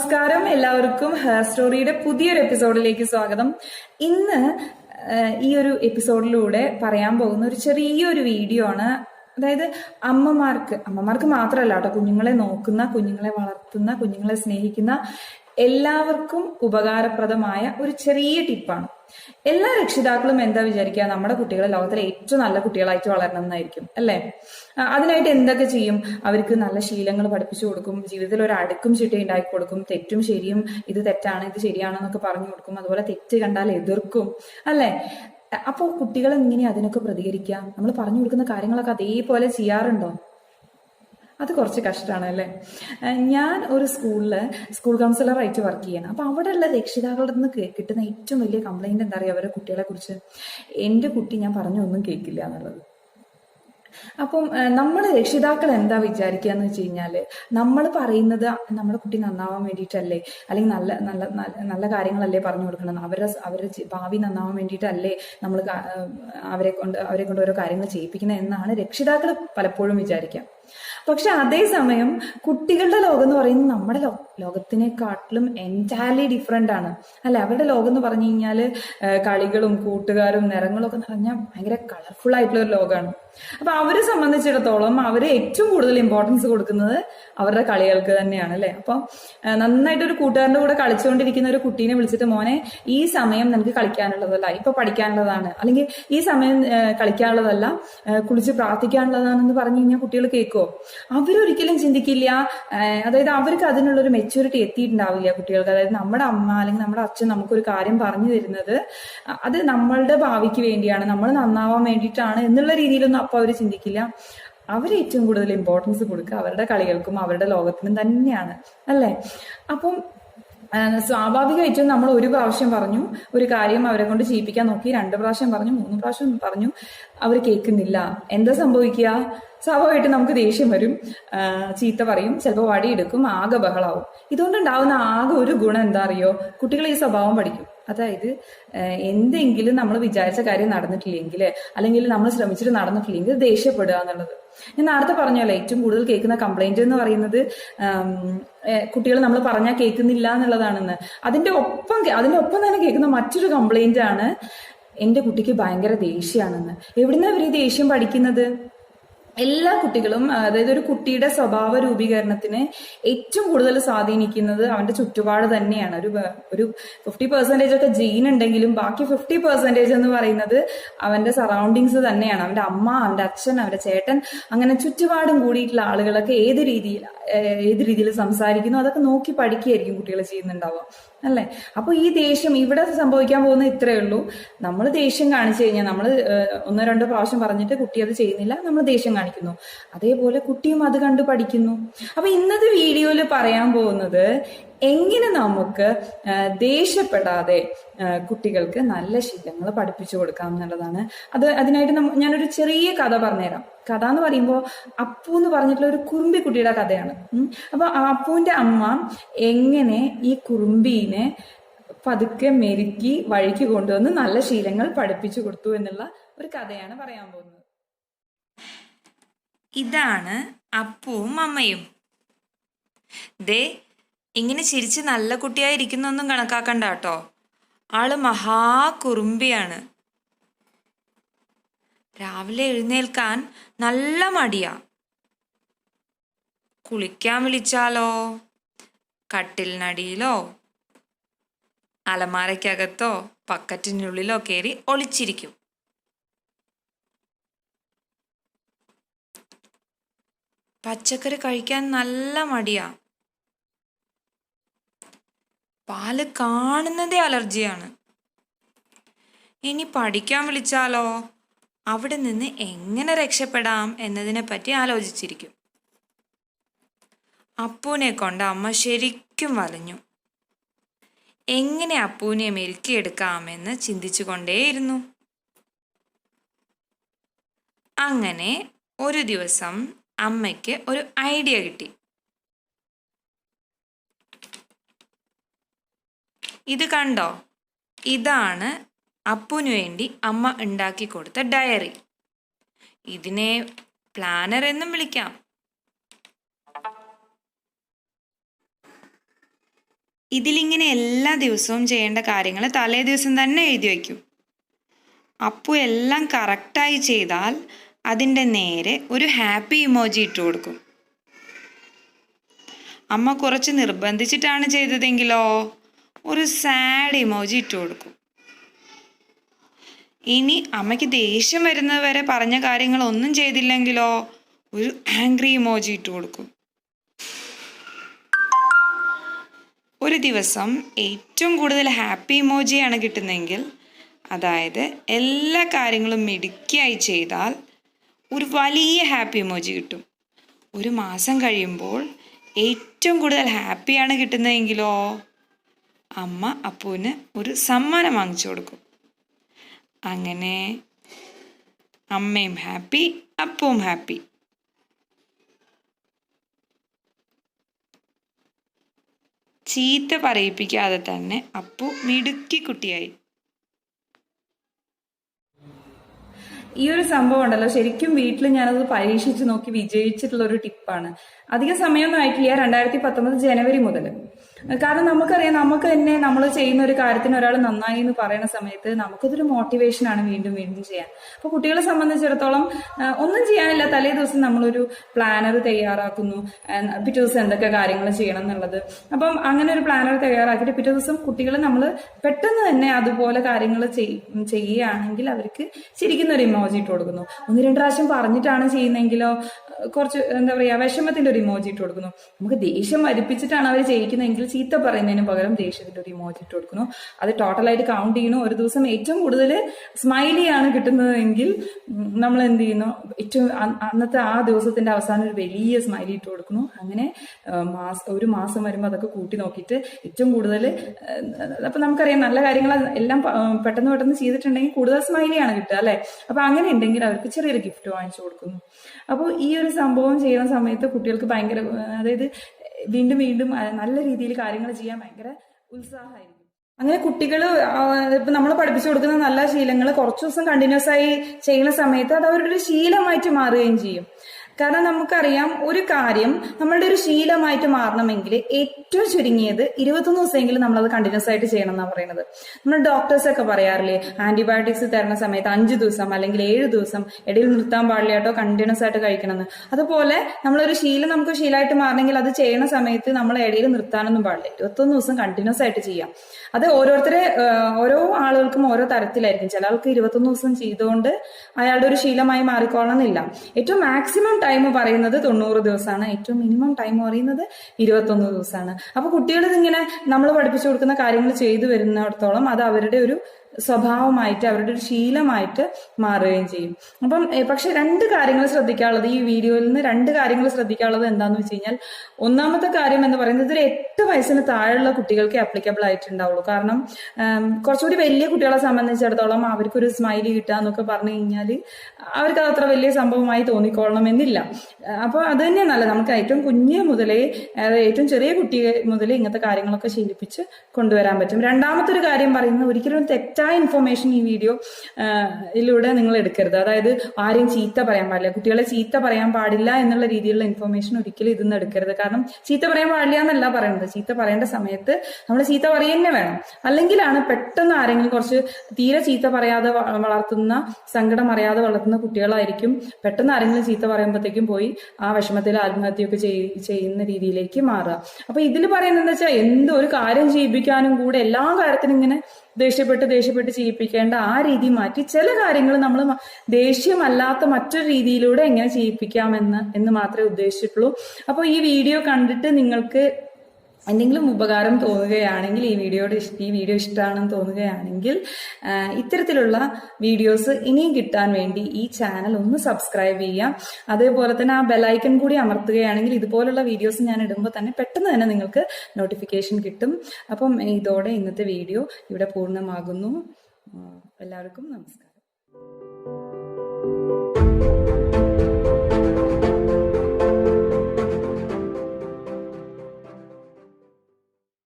നമസ്കാരം. എല്ലാവർക്കും ഹെയർ സ്റ്റോറിയുടെ പുതിയൊരു എപ്പിസോഡിലേക്ക് സ്വാഗതം. ഇന്ന് ഈ ഒരു എപ്പിസോഡിലൂടെ പറയാൻ പോകുന്ന ഒരു ചെറിയൊരു വീഡിയോ ആണ്. അതായത് അമ്മമാർക്ക് അമ്മമാർക്ക് മാത്രമല്ല കേട്ടോ കുഞ്ഞുങ്ങളെ നോക്കുന്ന കുഞ്ഞുങ്ങളെ വളർത്തുന്ന കുഞ്ഞുങ്ങളെ സ്നേഹിക്കുന്ന എല്ലാവർക്കും ഉപകാരപ്രദമായ ഒരു ചെറിയ ടിപ്പാണ്. എല്ലാ രക്ഷിതാക്കളും എന്താ വിചാരിക്കുക? നമ്മുടെ കുട്ടികളെ ലോകത്തിലെ ഏറ്റവും നല്ല കുട്ടികളായിട്ട് വളരണം എന്നായിരിക്കും അല്ലെ? അതിനായിട്ട് എന്തൊക്കെ ചെയ്യും? അവർക്ക് നല്ല ശീലങ്ങൾ പഠിപ്പിച്ചു കൊടുക്കും ജീവിതത്തിൽ ഒരു അടുക്കും ചിട്ടയും ഉണ്ടാക്കി കൊടുക്കും. തെറ്റും ശരിയും ഇത് തെറ്റാണ് ഇത് ശരിയാണെന്നൊക്കെ പറഞ്ഞു കൊടുക്കും. അതുപോലെ തെറ്റ് കണ്ടാൽ എതിർക്കും അല്ലെ? അപ്പോൾ കുട്ടികൾ എങ്ങനെ അതിനൊക്കെ പ്രതികരിക്കുക? നമ്മൾ പറഞ്ഞു കൊടുക്കുന്ന കാര്യങ്ങളൊക്കെ അതേപോലെ ചെയ്യാറുണ്ടോ? അത് കുറച്ച് കഷ്ടമാണ് അല്ലേ ഞാൻ ഒരു സ്കൂളിൽ സ്കൂൾ കൗൺസിലറായിട്ട് വർക്ക് ചെയ്യണം. അപ്പോൾ അവിടെയുള്ള രക്ഷിതാക്കളുടെ നിന്ന് കിട്ടുന്ന ഏറ്റവും വലിയ കംപ്ലൈന്റ് എന്താ പറയുക അവരുടെ കുട്ടികളെ കുറിച്ച്. എന്റെ കുട്ടി ഞാൻ പറഞ്ഞൊന്നും കേൾക്കില്ല എന്നുള്ളത്. അപ്പം നമ്മൾ രക്ഷിതാക്കൾ എന്താ വിചാരിക്കുക എന്ന് വെച്ച് കഴിഞ്ഞാൽ നമ്മൾ പറയുന്നത് നമ്മുടെ കുട്ടി നന്നാവാൻ വേണ്ടിയിട്ടല്ലേ? അല്ലെങ്കിൽ നല്ല നല്ല നല്ല- കാര്യങ്ങളല്ലേ പറഞ്ഞു കൊടുക്കണം. അവരുടെ അവരുടെ ഭാവി നന്നാവാൻ വേണ്ടിയിട്ടല്ലേ നമ്മൾ അവരെ കൊണ്ട് അവരെ കൊണ്ട് ഓരോ കാര്യങ്ങൾ ചെയ്യിപ്പിക്കുന്നത് എന്നാണ് രക്ഷിതാക്കൾ പലപ്പോഴും വിചാരിക്കുക. പക്ഷെ അതേസമയം കുട്ടികളുടെ ലോകം എന്ന് പറയുന്നത് നമ്മുടെ ലോ ലോകത്തിനെക്കാട്ടിലും എന്റയർലി ഡിഫറെന്റ് ആണ്. അല്ലെ? അവരുടെ ലോകം എന്ന് പറഞ്ഞു കഴിഞ്ഞാൽ കളികളും കൂട്ടുകാരും നിറങ്ങളും ഒക്കെ പറഞ്ഞാൽ ഭയങ്കര കളർഫുൾ ആയിട്ടുള്ള ഒരു ലോകമാണ് അപ്പൊ അവരെ സംബന്ധിച്ചിടത്തോളം അവർ ഏറ്റവും കൂടുതൽ ഇമ്പോർട്ടൻസ് കൊടുക്കുന്നത് അവരുടെ കളികൾക്ക് തന്നെയാണ് അല്ലെ? അപ്പൊ നന്നായിട്ട് ഒരു കൂട്ടുകാരന്റെ കൂടെ കളിച്ചുകൊണ്ടിരിക്കുന്ന ഒരു കുട്ടീനെ വിളിച്ചിട്ട് മോനെ ഈ സമയം നിനക്ക് കളിക്കാനുള്ളതല്ല. ഇപ്പൊ പഠിക്കാനുള്ളതാണ്. അല്ലെങ്കിൽ ഈ സമയം കളിക്കാനുള്ളതല്ല. കുളിച്ച് പ്രാർത്ഥിക്കാനുള്ളതാണെന്ന് പറഞ്ഞു കഴിഞ്ഞാൽ കുട്ടികൾ കേൾക്കുമോ അവരൊരിക്കലും ചിന്തിക്കില്ല. അതായത് അവർക്ക് അതിനുള്ള ഒരു മെച്യൂരിറ്റി എത്തിയിട്ടുണ്ടാവില്ല കുട്ടികൾക്ക്. അതായത് നമ്മുടെ അമ്മ അല്ലെങ്കിൽ നമ്മുടെ അച്ഛൻ നമുക്കൊരു കാര്യം പറഞ്ഞു തരുന്നത് അത് നമ്മളുടെ ഭാവിക്ക് വേണ്ടിയാണ്. നമ്മൾ നന്നാവാൻ വേണ്ടിയിട്ടാണ് എന്നുള്ള രീതിയിലൊന്നും അപ്പൊ അവർ ചിന്തിക്കില്ല. അവർ ഏറ്റവും കൂടുതൽ ഇമ്പോർട്ടൻസ് കൊടുക്കുക അവരുടെ കളികൾക്കും അവരുടെ ലോകത്തിനും തന്നെയാണ്. അല്ലേ? അപ്പം സ്വാഭാവികമായിട്ടും നമ്മൾ ഒരു പ്രാവശ്യം പറഞ്ഞു ഒരു കാര്യം അവരെ കൊണ്ട് ചെയ്യിപ്പിക്കാൻ നോക്കി രണ്ട് പ്രാവശ്യം പറഞ്ഞു മൂന്ന് പ്രാവശ്യം പറഞ്ഞു അവർ കേൾക്കുന്നില്ല. എന്താ സംഭവിക്കുക? സ്വാഭാവികമായിട്ടും നമുക്ക് ദേഷ്യം വരും. ചീത്ത പറയും ചിലപ്പോൾ വടിയെടുക്കും ആകെ ബഹളാവും. ഇതുകൊണ്ടുണ്ടാവുന്ന ആകെ ഒരു ഗുണം എന്താ അറിയോ? കുട്ടികൾ ഈ സ്വഭാവം പഠിക്കും. അതായത് എന്തെങ്കിലും നമ്മൾ വിചാരിച്ച കാര്യം നടന്നിട്ടില്ലെങ്കിൽ അല്ലെങ്കിൽ നമ്മൾ ശ്രമിച്ചിട്ട് നടന്നിട്ടില്ലെങ്കിൽ ദേഷ്യപ്പെടുക എന്നുള്ളത്. ഞാൻ നേരത്തെ പറഞ്ഞല്ലോ ഏറ്റവും കൂടുതൽ കേൾക്കുന്ന കംപ്ലൈന്റ് എന്ന് പറയുന്നത് കുട്ടികൾ നമ്മൾ പറഞ്ഞാൽ കേൾക്കുന്നില്ല എന്നുള്ളതാണെന്ന്. അതിന്റെ ഒപ്പം അതിന്റെ ഒപ്പം തന്നെ കേൾക്കുന്ന മറ്റൊരു കംപ്ലൈന്റ് ആണ് എന്റെ കുട്ടിക്ക് ഭയങ്കര ദേഷ്യമാണെന്ന് എവിടുന്നാ അവർ ഈ ദേഷ്യം പഠിക്കുന്നത്? എല്ലാ കുട്ടികളും അതായത് ഒരു കുട്ടിയുടെ സ്വഭാവ രൂപീകരണത്തിന് ഏറ്റവും കൂടുതൽ സ്വാധീനിക്കുന്നത് അവന്റെ ചുറ്റുപാട് തന്നെയാണ്. ഒരു ഒരു ഫിഫ്റ്റി പെർസെന്റേജ് ഒക്കെ ജീൻ ഉണ്ടെങ്കിലും ബാക്കി ഫിഫ്റ്റി പെർസെന്റേജ് എന്ന് പറയുന്നത് അവന്റെ സറൗണ്ടിങ്സ് തന്നെയാണ്. അവന്റെ അമ്മ അവന്റെ അച്ഛൻ അവന്റെ ചേട്ടൻ അങ്ങനെ ചുറ്റുപാടും കൂടിയിട്ടുള്ള ആളുകളൊക്കെ ഏത് രീതിയിൽ ഏത് രീതിയിൽ സംസാരിക്കുന്നു അതൊക്കെ നോക്കി പഠിക്കുകയായിരിക്കും കുട്ടികൾ ചെയ്യുന്നുണ്ടാവുക. അല്ലേ? അപ്പൊ ഈ ദേഷ്യം ഇവിടെ സംഭവിക്കാൻ പോകുന്ന ഇത്രയേ ഉള്ളൂ. നമ്മൾ ദേഷ്യം കാണിച്ചു കഴിഞ്ഞാൽ നമ്മൾ ഒന്നോ രണ്ടോ പ്രാവശ്യം പറഞ്ഞിട്ട് കുട്ടി അത് ചെയ്യുന്നില്ല നമ്മൾ ദേഷ്യം കാണിക്കുന്നു. അതേപോലെ കുട്ടിയും അത് കണ്ട് പഠിക്കുന്നു. അപ്പൊ ഇന്നത്തെ വീഡിയോയിൽ പറയാൻ പോകുന്നത് എങ്ങനെ നമുക്ക് ദേഷ്യപ്പെടാതെ കുട്ടികൾക്ക് നല്ല ശീലങ്ങൾ പഠിപ്പിച്ചു കൊടുക്കാം എന്നുള്ളതാണ്. അത് അതിനായിട്ട് ഞാനൊരു ചെറിയ കഥ പറഞ്ഞുതരാം. കഥ എന്ന് പറയുമ്പോൾ അപ്പു എന്ന് പറഞ്ഞിട്ടുള്ള ഒരു കുറുമ്പി കുട്ടിയുടെ കഥയാണ്. അപ്പൊ അപ്പുവിന്റെ അമ്മ എങ്ങനെ ഈ കുറുമ്പീനെ പതുക്കെ മെരുക്കി വഴിക്ക് കൊണ്ടുവന്ന് നല്ല ശീലങ്ങൾ പഠിപ്പിച്ചു കൊടുത്തു എന്നുള്ള ഒരു കഥയാണ് പറയാൻ പോകുന്നത്. ഇതാണ് അപ്പുവും അമ്മയും. ദേ ഇങ്ങനെ ചിരിച്ച് നല്ല കുട്ടിയായിരിക്കുന്നൊന്നും കണക്കാക്കണ്ട കേട്ടോ ആൾ മഹാകുറുമ്പിയാണ്. രാവിലെ എഴുന്നേൽക്കാൻ നല്ല മടിയാ. കുളിക്കാൻ വിളിച്ചാലോ? കട്ടിലിനടിയിലോ? അലമാരയ്ക്കകത്തോ? പക്കറ്റിനുള്ളിലോ കയറി ഒളിച്ചിരിക്കും. പച്ചക്കറി കഴിക്കാൻ നല്ല മടിയാ. പാൽ കാണുന്നതേ അലർജിയാണ്. ഇനി പഠിക്കാൻ വിളിച്ചാലോ? അവിടെ നിന്ന് എങ്ങനെ രക്ഷപ്പെടാം എന്നതിനെ പറ്റി ആലോചിച്ചിരിക്കും. അപ്പൂനെ കൊണ്ട് അമ്മ ശരിക്കും വലഞ്ഞു. എങ്ങനെ അപ്പൂനെ മെരുക്കിയെടുക്കാമെന്ന് ചിന്തിച്ചു കൊണ്ടേയിരുന്നു അങ്ങനെ ഒരു ദിവസം അമ്മയ്ക്ക് ഒരു ഐഡിയ കിട്ടി. ഇത് കണ്ടോ? ഇതാണ് അപ്പുനു വേണ്ടി അമ്മ ഉണ്ടാക്കി കൊടുത്ത ഡയറി. ഇതിനെ പ്ലാനർ എന്നും വിളിക്കാം. ഇതിലിങ്ങനെ എല്ലാ ദിവസവും ചെയ്യേണ്ട കാര്യങ്ങൾ തലേ ദിവസം തന്നെ എഴുതി വയ്ക്കും. അപ്പു എല്ലാം കറക്റ്റായി ചെയ്താൽ അതിന്റെ നേരെ ഒരു ഹാപ്പി ഇമോജി ഇട്ട് കൊടുക്കും. അമ്മ കുറച്ച് നിർബന്ധിച്ചിട്ടാണ് ചെയ്തതെങ്കിലോ? ഒരു സാഡ് ഇമോജി ഇട്ട് കൊടുക്കും. ഇനി അമ്മയ്ക്ക് ദേഷ്യം വരുന്നത് വരെ കാര്യങ്ങൾ ഒന്നും ചെയ്തില്ലെങ്കിലോ ഒരു ആംഗ്രി ഇമോജി ഇട്ട് കൊടുക്കും. ഒരു ദിവസം ഏറ്റവും കൂടുതൽ ഹാപ്പി ഇമോജിയാണ് കിട്ടുന്നതെങ്കിൽ അതായത് എല്ലാ കാര്യങ്ങളും മിടുക്കിയായി ചെയ്താൽ ഒരു വലിയ ഹാപ്പി ഇമോജി കിട്ടും. ഒരു മാസം കഴിയുമ്പോൾ ഏറ്റവും കൂടുതൽ ഹാപ്പിയാണ് കിട്ടുന്നതെങ്കിലോ അമ്മ അപ്പുവിന് ഒരു സമ്മാനം വാങ്ങിച്ചു കൊടുക്കും. അങ്ങനെ അമ്മയും ഹാപ്പി അപ്പവും ഹാപ്പി. ചീത്ത പറയിപ്പിക്കാതെ തന്നെ അപ്പു മിടുക്കി കുട്ടിയായി. ഈ ഒരു സംഭവം ഉണ്ടല്ലോ. ശരിക്കും വീട്ടിൽ ഞാനത് പരീക്ഷിച്ച് നോക്കി വിജയിച്ചിട്ടുള്ള ഒരു ടിപ്പാണ്. അധിക സമയമൊന്നും ആയിട്ടില്ല. രണ്ടായിരത്തി പത്തൊമ്പത് ജനുവരി മുതൽ കാരണം നമുക്കറിയാം നമുക്ക് തന്നെ നമ്മൾ ചെയ്യുന്ന ഒരു കാര്യത്തിന് ഒരാൾ നന്നായി എന്ന് പറയുന്ന സമയത്ത് നമുക്കതൊരു മോട്ടിവേഷൻ ആണ് വീണ്ടും വീണ്ടും ചെയ്യാൻ. അപ്പൊ കുട്ടികളെ സംബന്ധിച്ചിടത്തോളം ഒന്നും ചെയ്യാനില്ല. തലേ ദിവസം നമ്മളൊരു പ്ലാനർ തയ്യാറാക്കുന്നു. പിറ്റേ ദിവസം എന്തൊക്കെ കാര്യങ്ങൾ ചെയ്യണം എന്നുള്ളത്. അപ്പം അങ്ങനെ ഒരു പ്ലാനർ തയ്യാറാക്കിയിട്ട് പിറ്റേ ദിവസം കുട്ടികൾ നമ്മൾ പെട്ടെന്ന് തന്നെ അതുപോലെ കാര്യങ്ങൾ ചെയ്യുകയാണെങ്കിൽ അവർക്ക് ശരിക്കും ഒരു ഇമോജി ഇട്ട് കൊടുക്കുന്നു. ഒന്ന് രണ്ട് പ്രാവശ്യം പറഞ്ഞിട്ടാണ് ചെയ്യുന്നതെങ്കിലോ കുറച്ച് എന്താ പറയാ വിഷമത്തിന്റെ ഒരു ഇമോജി ഇട്ട് കൊടുക്കുന്നു. നമുക്ക് ദേഷ്യം വരിപ്പിച്ചിട്ടാണ് അവർ ചെയ്യിക്കുന്നതെങ്കിൽ ചീത്ത പറയുന്നതിന് പകരം ദേഷ്യത്തിന്റെ ഒരു ഇമോജി ഇട്ട് കൊടുക്കുന്നു. അത് ടോട്ടലായിട്ട് കൗണ്ട് ചെയ്യുന്നു. ഒരു ദിവസം ഏറ്റവും കൂടുതൽ സ്മൈലി സ്മൈലിയാണ് കിട്ടുന്നതെങ്കിൽ നമ്മൾ എന്ത് ചെയ്യുന്നു? ഏറ്റവും അന്നത്തെ ആ ദിവസത്തിന്റെ അവസാനം ഒരു വലിയ സ്മൈലി ഇട്ട് കൊടുക്കുന്നു. അങ്ങനെ ഒരു മാസം വരുമ്പോൾ അതൊക്കെ കൂട്ടി നോക്കിയിട്ട് ഏറ്റവും കൂടുതൽ അപ്പൊ നമുക്കറിയാം നല്ല കാര്യങ്ങൾ എല്ലാം പെട്ടെന്ന് പെട്ടെന്ന് ചെയ്തിട്ടുണ്ടെങ്കിൽ കൂടുതൽ സ്മൈലി ആണ് കിട്ടുക അല്ലെ? അപ്പൊ അങ്ങനെ ഉണ്ടെങ്കിൽ അവർക്ക് ചെറിയൊരു ഗിഫ്റ്റ് വാങ്ങിച്ചു കൊടുക്കുന്നു. അപ്പോൾ ഈ ഒരു സംഭവം ചെയ്യുന്ന സമയത്ത് കുട്ടികൾക്ക് ഭയങ്കര അതായത് വീണ്ടും വീണ്ടും നല്ല രീതിയിൽ കാര്യങ്ങൾ ചെയ്യാൻ ഭയങ്കര ഉത്സാഹമായിരിക്കും. അങ്ങനെ കുട്ടികൾ ഇപ്പൊ നമ്മൾ പഠിപ്പിച്ചു കൊടുക്കുന്ന നല്ല ശീലങ്ങൾ കുറച്ചു ദിവസം കണ്ടിന്യൂസ് ആയി ചെയ്യുന്ന സമയത്ത് അത് അവരുടെ ഒരു ശീലമായിട്ട് മാറുകയും ചെയ്യും. കാരണം നമുക്കറിയാം ഒരു കാര്യം നമ്മളുടെ ഒരു ശീലമായിട്ട് മാറണമെങ്കിൽ ഏറ്റവും ചുരുങ്ങിയത് ഇരുപത്തൊന്ന് ദിവസമെങ്കിലും നമ്മളത് കണ്ടിന്യൂസ് ആയിട്ട് ചെയ്യണം എന്നാണ് പറയുന്നത്. നമ്മൾ ഡോക്ടേഴ്സ് ഒക്കെ പറയാറില്ലേ ആന്റിബയോട്ടിക്സ് തരുന്ന സമയത്ത് അഞ്ച് ദിവസം അല്ലെങ്കിൽ ഏഴ് ദിവസം ഇടയിൽ നിർത്താൻ പാടില്ല കേട്ടോ കണ്ടിന്യൂസ് ആയിട്ട് കഴിക്കണമെന്ന്. അതുപോലെ നമ്മളൊരു ശീലം നമുക്ക് ശീലമായിട്ട് മാറണമെങ്കിൽ അത് ചെയ്യുന്ന സമയത്ത് നമ്മൾ ഇടയിൽ നിർത്താനൊന്നും പാടില്ല. ഇരുപത്തൊന്ന് ദിവസം കണ്ടിന്യൂസ് ആയിട്ട് ചെയ്യാം. അത് ഓരോരുത്തരെ ഓരോ ആളുകൾക്കും ഓരോ തരത്തിലായിരിക്കും. ചില ആൾക്ക് ഇരുപത്തൊന്ന് ദിവസം ചെയ്തുകൊണ്ട് അയാളുടെ ഒരു ശീലമായി മാറിക്കോളണമെന്നില്ല ഏറ്റവും മാക്സിമം ടൈം പറയുന്നത് തൊണ്ണൂറ് ദിവസമാണ്. ഏറ്റവും മിനിമം ടൈം പറയുന്നത് ഇരുപത്തൊന്ന് ദിവസമാണ്. അപ്പൊ കുട്ടികൾ നമ്മൾ പഠിപ്പിച്ചു കൊടുക്കുന്ന കാര്യങ്ങൾ ചെയ്തു വരുന്നിടത്തോളം അത് അവരുടെ ഒരു സ്വഭാവമായിട്ട് അവരുടെ ഒരു ശീലമായിട്ട് മാറുകയും ചെയ്യും. അപ്പം പക്ഷെ രണ്ട് കാര്യങ്ങൾ ശ്രദ്ധിക്കാനുള്ളത് ഈ വീഡിയോയിൽ നിന്ന് രണ്ട് കാര്യങ്ങൾ ശ്രദ്ധിക്കാനുള്ളത് എന്താന്ന് വെച്ച് കഴിഞ്ഞാൽ ഒന്നാമത്തെ കാര്യം എന്ന് പറയുന്നത് ഇതൊരു എട്ട് വയസ്സിന് താഴെയുള്ള കുട്ടികൾക്ക് ആപ്ലിക്കബിൾ ആയിട്ടുണ്ടാവുള്ളൂ. കാരണം കുറച്ചുകൂടി വലിയ കുട്ടികളെ സംബന്ധിച്ചിടത്തോളം അവർക്കൊരു സ്മൈലി കിട്ടുക എന്നൊക്കെ പറഞ്ഞു കഴിഞ്ഞാൽ അവർക്ക് അത് അത്ര വലിയ സംഭവമായി തോന്നിക്കൊള്ളണമെന്നില്ല. അപ്പോൾ അത് തന്നെ നല്ല നമുക്ക് ഏറ്റവും കുഞ്ഞ് മുതലേ ഏറ്റവും ചെറിയ കുട്ടിയെ മുതലേ ഇങ്ങനത്തെ കാര്യങ്ങളൊക്കെ ശീലിപ്പിച്ച് കൊണ്ടുവരാൻ പറ്റും. രണ്ടാമത്തെ ഒരു കാര്യം പറയുന്നത് ഒരിക്കലും തെറ്റായ ഇൻഫർമേഷൻ ഈ വീഡിയോ ഇതിലൂടെ നിങ്ങൾ എടുക്കരുത്. അതായത് ആരെയും ചീത്ത പറയാൻ പാടില്ല. കുട്ടികളെ ചീത്ത പറയാൻ പാടില്ല എന്നുള്ള രീതിയിലുള്ള ഇൻഫർമേഷൻ ഒരിക്കലും ഇതിന്ന് എടുക്കരുത്. കാരണം ചീത്ത പറയാൻ പാടില്ല എന്നല്ല പറയുന്നത്. ചീത്ത പറയേണ്ട സമയത്ത് നമ്മൾ ചീത്ത പറയുന്നേ വേണം. അല്ലെങ്കിലാണ് പെട്ടെന്ന് ആരെങ്കിലും കുറച്ച് തീരെ ചീത്ത പറയാതെ വളർത്തുന്ന സങ്കടം അറിയാതെ വളർത്തുന്ന കുട്ടികളായിരിക്കും പെട്ടെന്ന് ആരെങ്കിലും ചീത്ത പറയുമ്പോഴത്തേക്കും പോയി ആ വിഷമത്തിൽ ആത്മഹത്യയൊക്കെ ചെയ്- ചെയ്യുന്ന രീതിയിലേക്ക് മാറുക. അപ്പൊ ഇതിൽ പറയുന്നത് വെച്ചാൽ എന്ത് ഒരു കാര്യം ചെയ്യിപ്പിക്കാനും കൂടെ എല്ലാ കാര്യത്തിനും ഇങ്ങനെ ദേഷ്യപ്പെട്ട് ദേഷ്യപ്പെട്ട് ചെയ്യിപ്പിക്കേണ്ട ആ രീതി മാറ്റി ചില കാര്യങ്ങൾ നമ്മൾ ദേഷ്യമല്ലാത്ത മറ്റൊരു രീതിയിലൂടെ എങ്ങനെ ചെയ്യിപ്പിക്കാമെന്ന് എന്ന് മാത്രമേ ഉദ്ദേശിച്ചിട്ടുള്ളൂ. അപ്പോൾ ഈ വീഡിയോ കണ്ടിട്ട് നിങ്ങൾക്ക് എന്തെങ്കിലും ഉപകാരം തോന്നുകയാണെങ്കിൽ ഈ വീഡിയോയുടെ ഈ വീഡിയോ ഇഷ്ടമാണെന്ന് തോന്നുകയാണെങ്കിൽ ഇത്തരത്തിലുള്ള വീഡിയോസ് ഇനിയും കിട്ടാൻ വേണ്ടി ഈ ചാനൽ ഒന്ന് സബ്സ്ക്രൈബ് ചെയ്യാം അതേപോലെ തന്നെ ആ ബെലൈക്കൺ കൂടി അമർത്തുകയാണെങ്കിൽ ഇതുപോലുള്ള വീഡിയോസ് ഞാൻ ഇടുമ്പോൾ തന്നെ പെട്ടെന്ന് തന്നെ നിങ്ങൾക്ക് നോട്ടിഫിക്കേഷൻ കിട്ടും. അപ്പം ഇതോടെ ഇന്നത്തെ വീഡിയോ ഇവിടെ പൂർണമാകുന്നു. എല്ലാവർക്കും നമസ്കാരം.